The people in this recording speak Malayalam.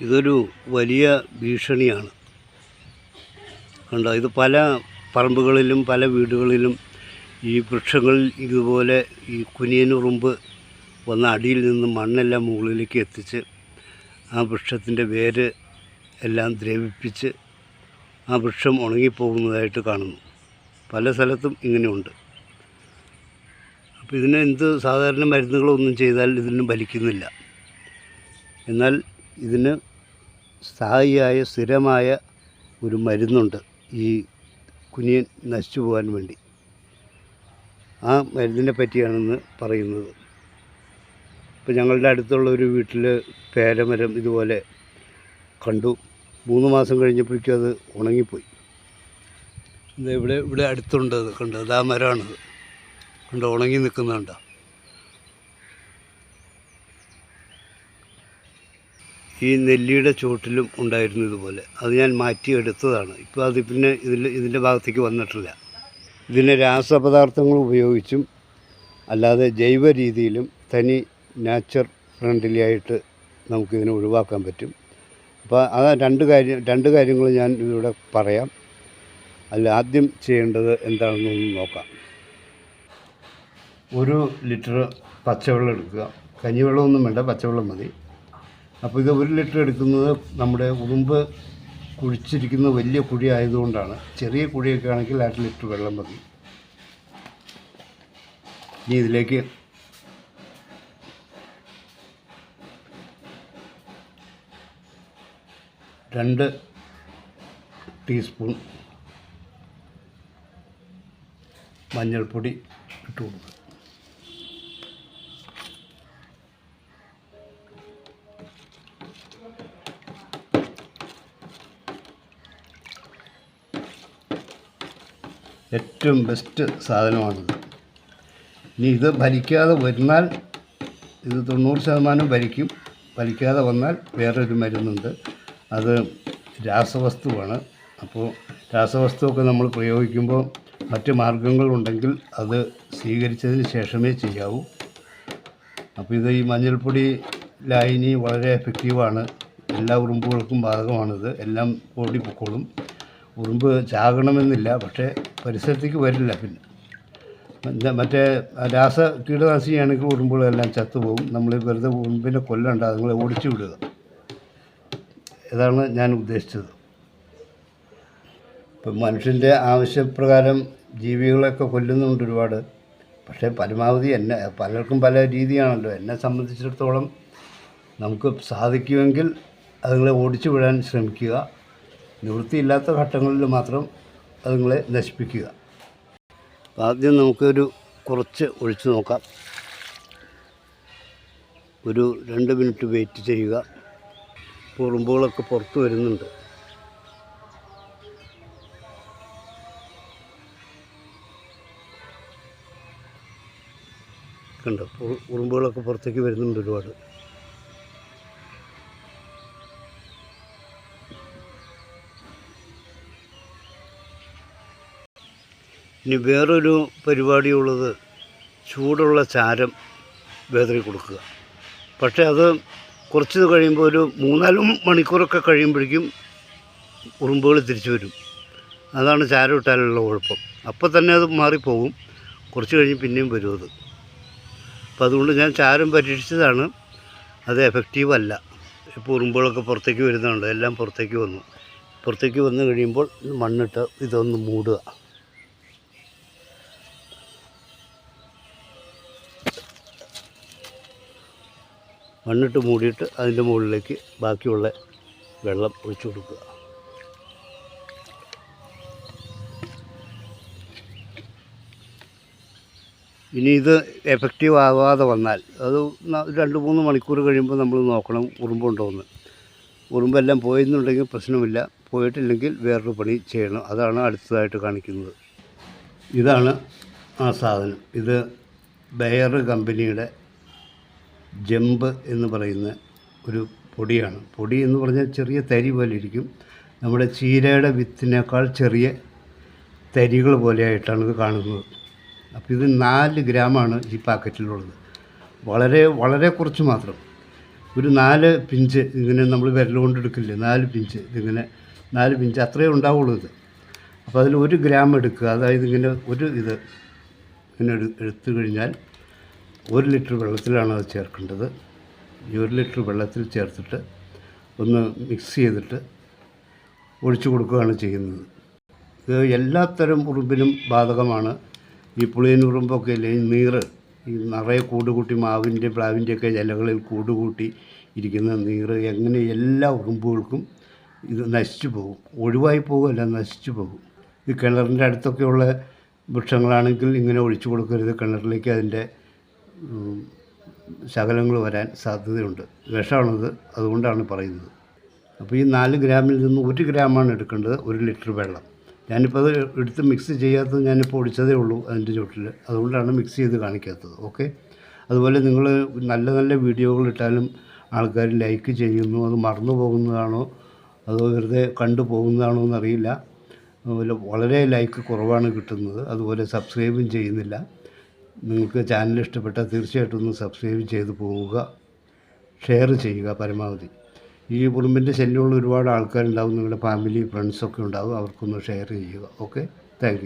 ഇതൊരു വലിയ ഭീഷണിയാണ്. കണ്ടോ ഇത് പല പറമ്പുകളിലും പല വീടുകളിലും ഈ വൃക്ഷങ്ങളിൽ ഇതുപോലെ ഈ കുനിയനുറുമ്പ് വന്ന അടിയിൽ നിന്ന് മണ്ണെല്ലാം മുകളിലേക്ക് എത്തിച്ച് ആ വൃക്ഷത്തിന്റെ വേര് എല്ലാം ദ്രവിപ്പിച്ച് ആ വൃക്ഷം ഉണങ്ങിപ്പോകുന്നതായിട്ട് കാണുന്നു. പല സ്ഥലത്തും ഇങ്ങനെയുണ്ട്. അപ്പോൾ ഇതിന് എന്ത് സാധാരണ മരുന്നുകളൊന്നും ചെയ്താൽ ഇതിന് ഫലിക്കുന്നില്ല. എന്നാൽ ഇതിന് സ്ഥായിയായ സ്ഥിരമായ ഒരു മരുന്നുണ്ട് ഈ കുനിയൻ നശിച്ചു പോകാൻ വേണ്ടി. ആ മരുന്നിനെ പറ്റിയാണെന്ന് പറയുന്നത്. ഇപ്പോൾ ഞങ്ങളുടെ അടുത്തുള്ള ഒരു വീട്ടിൽ പേരമരം ഇതുപോലെ കണ്ടു. മൂന്ന് മാസം കഴിഞ്ഞപ്പോഴേക്കും അത് ഉണങ്ങിപ്പോയി. ഇവിടെ ഇവിടെ അടുത്തുണ്ട് അത് കണ്ടത് ആ മരമാണത്. കണ്ടോ ഉണങ്ങി നിൽക്കുന്നുണ്ടോ ഈ നെല്ലിയുടെ ചുവട്ടിലും ഉണ്ടായിരുന്നു ഇതുപോലെ അത് ഞാൻ മാറ്റിയെടുത്തതാണ്. ഇപ്പോൾ അത് പിന്നെ ഇതിൽ ഇതിന്റെ ഭാഗത്തേക്ക് വന്നിട്ടില്ല. ഇതിനെ രാസപദാർത്ഥങ്ങൾ ഉപയോഗിച്ചും അല്ലാതെ ജൈവ രീതിയിലും തനി നാച്ചർ ഫ്രണ്ട്ലി ആയിട്ട് നമുക്കിതിനെ ഒഴിവാക്കാൻ പറ്റും. അപ്പോൾ അത് രണ്ട് കാര്യം രണ്ട് കാര്യങ്ങൾ ഞാൻ ഇവിടെ പറയാം. അല്ല ആദ്യം ചെയ്യേണ്ടത് എന്താണെന്നൊന്ന് നോക്കാം. ഒരു ലിറ്റർ പച്ചവെള്ളം എടുക്കുക. കഞ്ഞിവെള്ളമൊന്നും വേണ്ട പച്ചവെള്ളം മതി. അപ്പോൾ ഇത് ഒരു ലിറ്റർ എടുക്കുന്നത് നമ്മുടെ ഉറുമ്പ് കുഴിച്ചിരിക്കുന്ന വലിയ കുഴി ആയതുകൊണ്ടാണ്. ചെറിയ കുഴിയൊക്കെ ആണെങ്കിൽ അര ലിറ്റർ വെള്ളം മതി. ഇനി ഇതിലേക്ക് രണ്ട് ടീസ്പൂൺ മഞ്ഞൾപ്പൊടി ഇട്ട് കൊടുക്കുക. ഏറ്റവും ബെസ്റ്റ് സാധനമാണിത് ഇനി ഇത് ഭരിക്കാതെ വരുന്നാൽ ഇത് തൊണ്ണൂറ് ശതമാനം ഭരിക്കും. ഭരിക്കാതെ വന്നാൽ വേറൊരു മരുന്നുണ്ട്. അത് രാസവസ്തുവാണ്. അപ്പോൾ രാസവസ്തുവൊക്കെ നമ്മൾ പ്രയോഗിക്കുമ്പോൾ മറ്റ് മാർഗങ്ങളുണ്ടെങ്കിൽ അത് സ്വീകരിച്ചതിന് ശേഷമേ ചെയ്യാവൂ. അപ്പോൾ ഇത് ഈ മഞ്ഞൾപ്പൊടി ലായനി വളരെ എഫക്റ്റീവാണ് എല്ലാ ഉറുമ്പുകൾക്കും ബാധകമാണിത്. എല്ലാം ഓടി പൊക്കോളും ഉറുമ്പ് ചാകണമെന്നില്ല പക്ഷേ പരിസരത്തേക്ക് വരില്ല പിന്നെ. മറ്റേ രാസ കീടനാശിനിയാണെങ്കിൽ ഉറുമ്പുകളെല്ലാം ചത്തുപോകും. നമ്മൾ വെറുതെ ഉറുമ്പിനെ കൊല്ലണ്ട അതുങ്ങളെ ഓടിച്ചു വിടുക. ഇതാണ് ഞാൻ ഉദ്ദേശിച്ചത്. ഇപ്പം മനുഷ്യന്റെ ആവശ്യപ്രകാരം ജീവികളെയൊക്കെ കൊല്ലുന്നുണ്ട് ഒരുപാട്. പക്ഷേ പരമാവധി എന്നെ പലർക്കും പല രീതിയാണല്ലോ. എന്നെ സംബന്ധിച്ചിടത്തോളം നമുക്ക് സാധിക്കുമെങ്കിൽ അതുങ്ങളെ ഓടിച്ചു വിടാൻ ശ്രമിക്കുക. നിവൃത്തിയില്ലാത്ത ഘട്ടങ്ങളിൽ മാത്രം അതുങ്ങളെ നശിപ്പിക്കുക. ആദ്യം നമുക്കൊരു കുറച്ച് ഒഴിച്ചു നോക്കാം. ഒരു രണ്ട് മിനിറ്റ് വെയിറ്റ് ചെയ്യുക. ഉറുമ്പുകളൊക്കെ പുറത്ത് വരുന്നുണ്ട്. കണ്ടോ? ഉറു- ഉറുമ്പുകളൊക്കെ പുറത്തേക്ക് വരുന്നുണ്ട് ഒരുപാട്. ഇനി വേറൊരു പരിപാടിയുള്ളത് ചൂടുള്ള ചാരം വേദന കൊടുക്കുക. പക്ഷേ അത് കുറച്ച് കഴിയുമ്പോൾ ഒരു മൂന്നാലും മണിക്കൂറൊക്കെ കഴിയുമ്പോഴേക്കും ഉറുമ്പുകൾ തിരിച്ചു വരും. അതാണ് ചാരം ഇട്ടാലുള്ള കുഴപ്പം. അപ്പോൾ തന്നെ അത് മാറിപ്പോകും കുറച്ച് കഴിഞ്ഞ് പിന്നെയും വരും അത്. അപ്പോൾ അതുകൊണ്ട് ഞാൻ ചാരം പരീക്ഷിച്ചതാണ്. അത് എഫക്റ്റീവ് അല്ല. ഇപ്പോൾ ഉറുമ്പുകളൊക്കെ പുറത്തേക്ക് വരുന്നുണ്ട്. എല്ലാം പുറത്തേക്ക് വന്നു. പുറത്തേക്ക് വന്നു കഴിയുമ്പോൾ മണ്ണിട്ട് ഇതൊന്ന് മൂടുക. മണ്ണിട്ട് മൂടിയിട്ട് അതിന്റെ മുകളിലേക്ക് ബാക്കിയുള്ള വെള്ളം ഒഴിച്ചു കൊടുക്കുക. ഇനി ഇത് എഫക്റ്റീവ് ആവാതെ വന്നാൽ അത് രണ്ട് മൂന്ന് മണിക്കൂർ കഴിയുമ്പോൾ നമ്മൾ നോക്കണം ഉറുമ്പുണ്ടോ എന്ന് ഉറുമ്പെല്ലാം പോയെന്നുണ്ടെങ്കിൽ പ്രശ്നമില്ല. പോയിട്ടില്ലെങ്കിൽ വേറൊരു പണി ചെയ്യണം. അതാണ് അടുത്തതായിട്ട് കാണിക്കുന്നത്. ഇതാണ് ആ സാധനം. ഇത് ബെയർ കമ്പനിയുടെ ജമ്പ് എന്ന് പറയുന്ന ഒരു പൊടിയാണ്. പൊടി എന്ന് പറഞ്ഞാൽ ചെറിയ തരി പോലെ ഇരിക്കും. നമ്മുടെ ചീരയുടെ വിത്തിനേക്കാൾ ചെറിയ തരികൾ പോലെയായിട്ടാണ് ഇത് കാണുന്നത്. അപ്പോൾ ഇത് നാല് ഗ്രാമാണ് ഈ പാക്കറ്റിലുള്ളത്. വളരെ വളരെ കുറച്ച് മാത്രം. ഒരു നാല് പിഞ്ച് ഇങ്ങനെ നമ്മൾ വിരൽ കൊണ്ട് എടുക്കില്ലേ? നാല് പിഞ്ച് ഇതിങ്ങനെ നാല് പിഞ്ച് അത്രയേ ഉണ്ടാവുള്ളൂ ഇത്. അപ്പോൾ അതിൽ ഒരു ഗ്രാം എടുക്കുക. അതായത് ഇങ്ങനെ ഒരു ഇത് ഇങ്ങനെ എടു എടുത്തു കഴിഞ്ഞാൽ ഒരു ലിറ്റർ വെള്ളത്തിലാണ് അത് ചേർക്കേണ്ടത്. ഈ ഒരു ലിറ്റർ വെള്ളത്തിൽ ചേർത്തിട്ട് ഒന്ന് മിക്സ് ചെയ്തിട്ട് ഒഴിച്ചു കൊടുക്കുകയാണ് ചെയ്യുന്നത്. ഇത് എല്ലാത്തരം ഉറുമ്പിനും ബാധകമാണ്. ഈ പുളിയൻ ഉറുമ്പൊക്കെ ഇല്ലേ ഈ നീറ് ഈ നിറയെ കൂടുകൂട്ടി മാവിന്റെ പ്ലാവിന്റെയൊക്കെ ഇലകളിൽ കൂടുകൂട്ടി ഇരിക്കുന്ന നീറ് എങ്ങനെ എല്ലാ ഉറുമ്പുകൾക്കും ഇത് നശിച്ചു പോകും. ഒഴിവായി പോകുമല്ല നശിച്ചു പോകും. ഈ കിണറിന്റെ അടുത്തൊക്കെയുള്ള വൃക്ഷങ്ങളാണെങ്കിൽ ഇങ്ങനെ ഒഴിച്ചു കൊടുക്കരുത്. കിണറിലേക്ക് അതിന്റെ ശകലങ്ങൾ വരാൻ സാധ്യതയുണ്ട്. വിഷമാണത്. അതുകൊണ്ടാണ് പറയുന്നത്. അപ്പോൾ ഈ നാല് ഗ്രാമിൽ നിന്ന് ഒരു ഗ്രാമാണ് എടുക്കേണ്ടത് ഒരു ലിറ്റർ വെള്ളം. ഞാനിപ്പോൾ അത് എടുത്ത് മിക്സ് ചെയ്യാത്തത് ഞാനിപ്പോൾ ഒടിച്ചതേ ഉള്ളൂ അതിന്റെ ചുട്ടിൽ അതുകൊണ്ടാണ് മിക്സ് ചെയ്ത് കാണിക്കാത്തത്. ഓക്കെ അതുപോലെ നിങ്ങൾ നല്ല നല്ല വീഡിയോകൾ ഇട്ടാലും ആൾക്കാർ ലൈക്ക് ചെയ്യുന്നു. അത് മറന്നു പോകുന്നതാണോ? അതോ വെറുതെ കണ്ടു പോകുന്നതാണോ എന്നറിയില്ല. അതുപോലെ വളരെ ലൈക്ക് കുറവാണ് കിട്ടുന്നത്. അതുപോലെ സബ്സ്ക്രൈബും ചെയ്യുന്നില്ല. നിങ്ങൾക്ക് ചാനൽ ഇഷ്ടപ്പെട്ടാൽ തീർച്ചയായിട്ടും ഒന്ന് സബ്സ്ക്രൈബ് ചെയ്ത് പോവുക ഷെയർ ചെയ്യുക പരമാവധി. ഈ ഉറുമ്പിന്റെ ശല്യമുള്ള ഒരുപാട് ആൾക്കാരുണ്ടാവും നിങ്ങളുടെ ഫാമിലി ഫ്രണ്ട്സൊക്കെ ഉണ്ടാവും അവർക്കൊന്ന് ഷെയർ ചെയ്യുക. Okay thank